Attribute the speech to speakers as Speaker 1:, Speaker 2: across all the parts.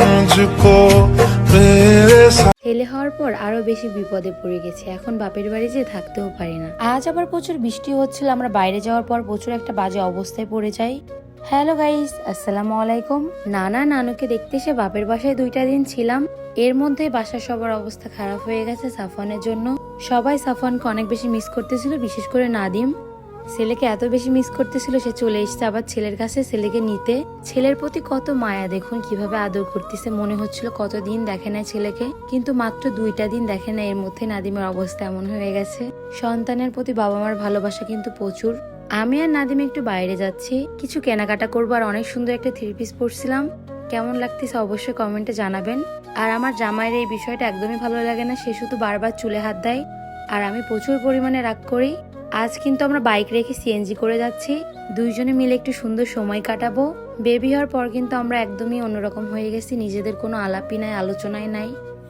Speaker 1: মুঝকো
Speaker 2: ছেলে হওয়ার পর আরও বেশি বিপদে পড়ে গেছে। এখন বাপের বাড়ি যে থাকতেও পারি না। আজ আবার প্রচুর বৃষ্টি হচ্ছিল। আমরা বাইরে যাওয়ার পর প্রচুর একটা বাজে অবস্থায় পড়ে যাই। হ্যালো গাইস আসসালামু আলাইকুম। নানা নানুকে দেখতে এসে বাপের বাসায় দুইটা দিন ছিলাম। এর মধ্যে বাসার সবার অবস্থা খারাপ হয়ে গেছে সাফানের জন্য। সবাই সাফানকে অনেক বেশি মিস করতেছিল, বিশেষ করে নাদিম। ছেলেকে এত বেশি মিস করতেছিল, সে চলে এসছে আবার ছেলের কাছে। ছেলেকে নিতে ছেলের প্রতি কত মায়া, দেখুন কীভাবে আদর করতেছে, মনে হচ্ছিল কতদিন দেখে না ছেলেকে। কিন্তু মাত্র দুইটা দিন দেখে না এর মধ্যে নাদিমের অবস্থা এমন হয়ে গেছে। সন্তানের প্রতি বাবা মার ভালোবাসা কিন্তু প্রচুর। আমি আর নাদিম একটু বাইরে যাচ্ছি। কিছু কেনাকাটা করব আর অনেক সুন্দর একটা থ্রি পিস পরছিলাম। কেমন লাগতেছে অবশ্যই কমেন্টে জানাবেন। আর আমার জামাইয়ের এই বিষয়টা একদমই ভালো লাগে না, সে শুধু বারবার চুলে হাত দেয়। আর আমি প্রচুর পরিমাণে রাগ করি। আজ কিন্তু আমরা বাইক রেখে সিএনজি করে যাচ্ছি। দুইজনে মিলে একটু সুন্দর সময় কাটাবো। বেবি হওয়ার পর কিন্তু আমরা একদমই অন্যরকম হয়ে গেছি। নিজেদের কোনো আলাপই নাই, আলোচনাই নাই।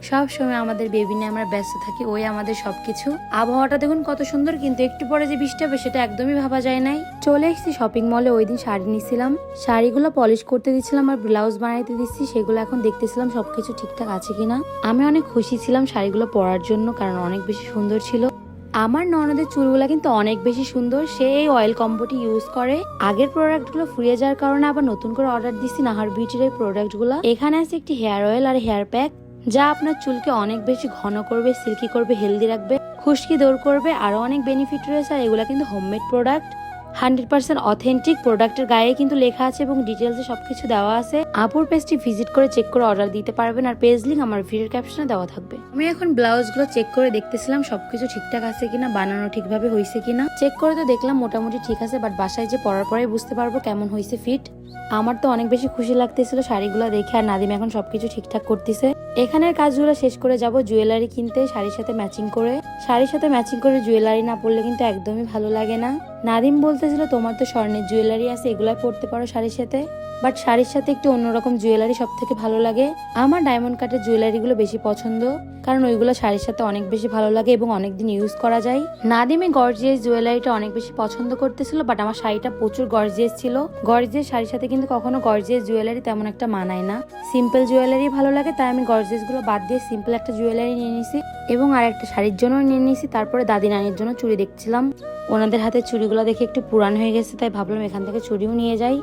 Speaker 2: সব সময় আমাদের বেবি নিয়ে আমরা ব্যস্ত থাকি, ওই আমাদের সবকিছু। আবহাওয়াটা দেখুন কত সুন্দর, কিন্তু একটু পরে যে বৃষ্টি হবে সেটা একদমই ভাবা যায় নাই। চলে এসেছি শপিং মলে ওই দিন শাড়ি নিছিলাম। শাড়িগুলো পলিশ করতে দিচ্ছিলাম আর ব্লাউজ বানাইতে দিচ্ছি, সেগুলো এখন দেখতেছিলাম সবকিছু ঠিকঠাক আছে কিনা। আমি অনেক খুশি ছিলাম শাড়িগুলো পরার জন্য, কারণ অনেক বেশি সুন্দর ছিল। আমার ননদের চুলগুলা কিন্তু অনেক বেশি সুন্দর। সে এই অয়েল কম্বোটি ইউজ করে। আগের প্রোডাক্টগুলো ফুরিয়ে যাওয়ার কারণে আবার নতুন করে অর্ডার দিচ্ছি নাহার বিউটির এই প্রোডাক্টগুলো এখানে আছে একটি হেয়ার অয়েল আর হেয়ার প্যাক যা আপনার চুলকে অনেক বেশি ঘন করবে সিল্কি করবে হেলদি রাখবে, খুশকি দৌড় করবে, আরও অনেক বেনিফিট রয়েছে। আর এগুলা কিন্তু homemade product hundred percent authentic প্রোডাক্টের গায়ে কিন্তু লেখা আছে এবং ডিটেলসে সবকিছু দেওয়া আছে। আপুর পেজটি ভিজিট করে চেক করে অর্ডার দিতে পারবেন আর পেজ লিঙ্ক আমার ভিডিওর ক্যাপশনে দেওয়া থাকবে। আমি এখন ব্লাউজগুলো চেক করে দেখতেছিলাম সবকিছু ঠিকঠাক আছে কিনা, বানানো ঠিকভাবে হয়েছে কিনা। চেক করে তো দেখলাম মোটামুটি ঠিক আছে, বাট বাসায় যে পরার পরে বুঝতে পারব কেমন হয়েছে ফিট। আমার তো অনেক বেশি খুশি লাগতেছিল শাড়িগুলো দেখে আর নাদিম এখন সবকিছু ঠিকঠাক করতেছে। এখানের কাজগুলো শেষ করে যাব জুয়েলারি কিনতে, শাড়ির সাথে ম্যাচিং করে। শাড়ির সাথে ম্যাচিং করে জুয়েলারি না পরলে কিন্তু একদমই ভালো লাগে না। নাদিম বলতেছিল তোমার তো স্বর্ণের জুয়েলারি আছে, এগুলাই পরতে পারো শাড়ির সাথে। বাট শাড়ির সাথে একটু অন্যরকম জুয়েলারি সব থেকে ভালো লাগে। আমার ডায়মন্ড কাটের জুয়েলারিগুলো বেশি পছন্দ। কারণ ওইগুলো শাড়ির সাথে অনেক বেশি ভালো লাগে এবং অনেকদিন ইউজ করা যায়। নাদিমে গর্জিয়াস জুয়েলারিটা অনেক বেশি পছন্দ করতেছিল বাট আমার শাড়িটা প্রচুর গর্জিয়াস ছিল। গর্জিয়াস শাড়ির সাথে কিন্তু কখনো গর্জিয়াস জুয়েলারি তেমন একটা মানায় না। সিম্পল জুয়েলারি ভালো লাগে, তাই আমি গর্জিয়াসগুলো বাদ দিয়ে সিম্পল একটা জুয়েলারি নিয়ে নিছি এবং আর একটা শাড়ির জন্য নিয়ে নিছি, তারপরে দাদি নানির জন্য চুড়ি দেখছিলাম। ওনাদের হাতে চুড়িগুলো দেখে একটু পুরান হয়ে গেছে, তাই ভাবলাম এখান থেকে চুড়িও নিয়ে যাই।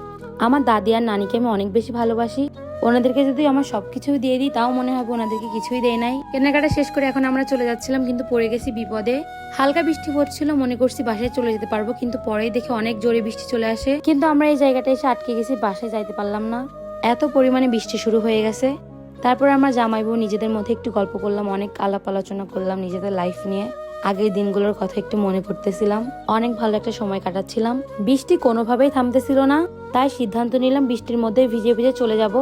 Speaker 2: আমার দাদি আর নানিকে আমি অনেক বেশি ভালোবাসি। ওনাদেরকে যদি আমার সবকিছুই দিয়ে দিই, তাও মনে হবে ওনাদেরকে কিছুই দেয় নাই। কেনাকাটা শেষ করে এখন আমরা চলে যাচ্ছিলাম, কিন্তু পড়ে গেছি বিপদে। হালকা বৃষ্টি পড়ছিল, মনে করছি বাসায় চলে যেতে পারব, কিন্তু পরেই দেখে অনেক জোরে বৃষ্টি চলে আসে। কিন্তু আমরা এই জায়গাটা এসে আটকে গেছি, বাসায় যাইতে পারলাম না। এত পরিমাণে বৃষ্টি শুরু হয়ে গেছে। তারপর আমরা জামাই বউ নিজেদের মধ্যে একটু গল্প করলাম, অনেক আলাপ আলোচনা করলাম নিজেদের লাইফ নিয়ে। আগের দিনগুলোর কথা একটু মনে করতেছিলাম অনেক ভালো একটা সময় কাটাচ্ছিলাম। বৃষ্টি কোনোভাবেই থামতেছিল না, তাই সিদ্ধান্ত নিলাম বৃষ্টির মধ্যে ভিজে ভিজে চলে যাব।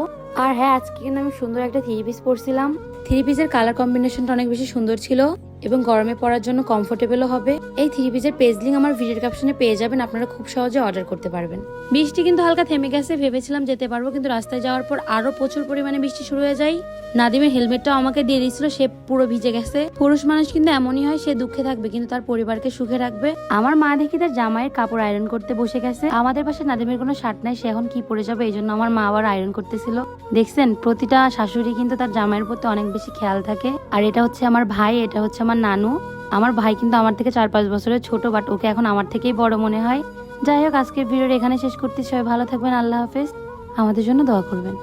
Speaker 2: আর হ্যাঁ আজকে কিন্তু আমি সুন্দর একটা থ্রি পিস পরছিলাম। থ্রি পিসের কালার কম্বিনেশনটা অনেক বেশি সুন্দর ছিল। এবং গরমে পরার জন্য কমফোর্টেবলও হবে। এই থ্রি পিসের পেজ লিঙ্ক আমার ভিডিওর ক্যাপশনে পেয়ে যাবেন। আপনারা খুব সহজে অর্ডার করতে পারবেন। বৃষ্টি কিন্তু হালকা থেমে গেছে, ভেবেছিলাম যেতে পারব, কিন্তু রাস্তায় যাওয়ার পর আরও প্রচুর পরিমাণে বৃষ্টি শুরু হয়ে যায়। নাদিমের হেলমেটটাও আমাকে দিয়ে দিয়েছিল, সে পুরো ভিজে গেছে। পুরুষ মানুষ কিন্তু এমনই হয়, সে দুঃখে থাকবে, কিন্তু তার পরিবারকে সুখে রাখবে। আমার মা দেখি তার জামাইয়ের কাপড় আয়রন করতে বসে গেছে। আমাদের পাশে নাদিমের কোনো শার্ট নাই, সে এখন কি পরে যাবে, এই জন্য আমার মা আবার আয়রন করতেছিল। দেখছেন, প্রতিটা শাশুড়ি কিন্তু তার জামাইয়ের প্রতি অনেক বেশি খেয়াল থাকে। আর এটা হচ্ছে আমার ভাই, এটা হচ্ছে আমার নানু। আমার ভাই কিন্তু আমার থেকে চার পাঁচ বছরের ছোট বাট ওকে এখন আমার থেকেই বড় মনে হয়। যাই হোক, আজকের ভিডিওর এখানে শেষ করতে সবাই ভালো থাকবেন, আল্লাহ হাফেজ। আমাদের জন্য দোয়া করবেন।